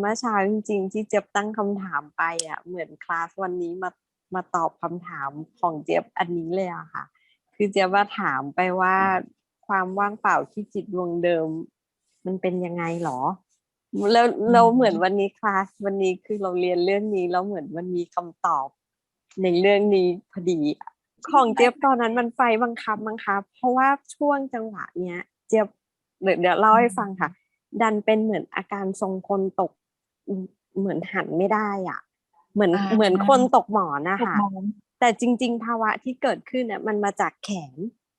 เมื่อเช้าจริง ๆ ที่เจี๊ยบตั้งคำถามไปอะ เหมือนคลาสวันนี้มามาตอบคำถามของเจี๊ยบอันนี้เลยอะค่ะ คือเจี๊ยบว่าถามไปว่าความว่างเปล่าที่จิตดวงเดิม มันเป็นยังไงหรอ แล้วเราเหมือนวันนี้คลาสวันนี้คือเราเรียนเรื่องนี้แล้วเหมือนมันมีคำตอบ ในเรื่องนี้พอดีอะของเจี๊ยบตอนนั้นมันไฟบังคับบังคับ เพราะว่าช่วงจังหวะเนี้ย เจี๊ยบเดี๋ยวเดี๋ยวเล่าให้ฟังค่ะ ดันเป็นเหมือนอาการทรงคนตกอืม เหมือนหันไม่ได้อะ เหมือนอ่าเหมือนคนตกหมอนนะตกคะหมอนแต่จริง ๆ ภาวะที่เกิดขึ้นเนี่ยมันมาจากแขน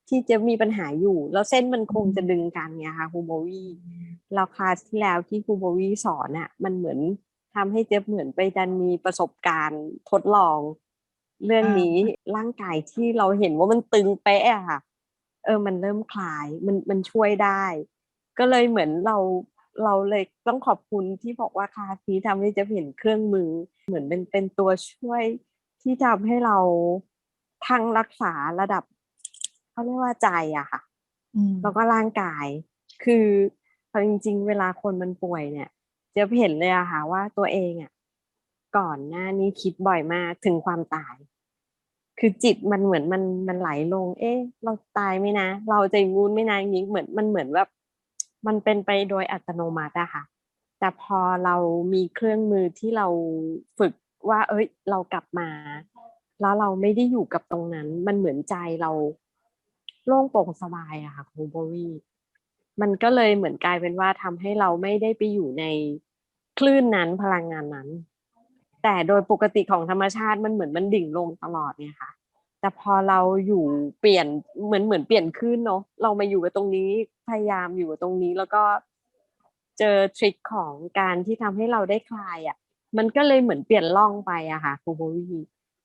ที่เจะมีปัญหาอยู่ แล้วเส้นมันคงจะดึงกันไงคะครูโบวี่เราคลาสที่แล้วที่ครูโบวี่สอนน่ะ มันเหมือนทำให้เจ๊ยบเหมือนไปดันมีประสบการณ์ทดลอง เรื่องนี้ร่างกายที่เราเห็นว่ามันตึงเป๊ะอะค่ะ เออมันเริ่มคลายมันมันช่วยได้ ก็เลยเหมือนเรา เราเลยต้องขอบคุณที่บอกว่าคลาสนี้ทำให้เจะเห็นเครื่องมือ เหมือนเป็นเป็นตัวช่วยที่ทำให้เราทั้งรักษาระดับเขาเรียกว่าใจอะค่ะอืมแล้วก็ร่างกาย คือเอาจริง ๆ เวลาคนมันป่วยเนี่ยเจะเห็นเลยอะค่ะว่าตัวเองอะก่อนหน้านี้คิดบ่อยมากถึงความตาย คือจิตมันเหมือนมันมันไหลลง เอ๊ะ เราตายไหมนะ เราจะงูนไหม่นะอย่างนี้เหมือนมันเหมือนแบบ มันเป็นไปโดยอัตโนมัติอะค่ะ แต่พอเรามีเครื่องมือที่เราฝึกว่า เอ้ย เรากลับมา แล้วเราไม่ได้อยู่กับตรงนั้น มันเหมือนใจเราโล่งโปร่งสบายอะค่ะครูโบวี่มันก็เลยเหมือนกลายเป็นว่าทำให้เราไม่ได้ไปอยู่ในคลื่นนั้นพลังงานนั้น แต่โดยปกติของธรรมชาติมันเหมือนมันดิ่งลงตลอดเนี่ยค่ะ แต่พอเราอยู่เปลี่ยนเหมือนเหมือนเปลี่ยนขึ้นเนาะเรามาอยู่กับตรงนี้พยายามอยู่กับตรงนี้แล้วก็เจอทริคของการที่ทำให้เราได้คลายอะ่ะ มันก็เลยเหมือนเปลี่ยนล่องไปอะค่ะครูโบวี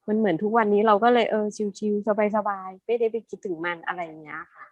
มันเหมือนทุกวันนี้เราก็เลยเออชิวๆสบายๆไม่ได้ไปคิดถึงมันอะไรอย่างเงี้ยค่ะ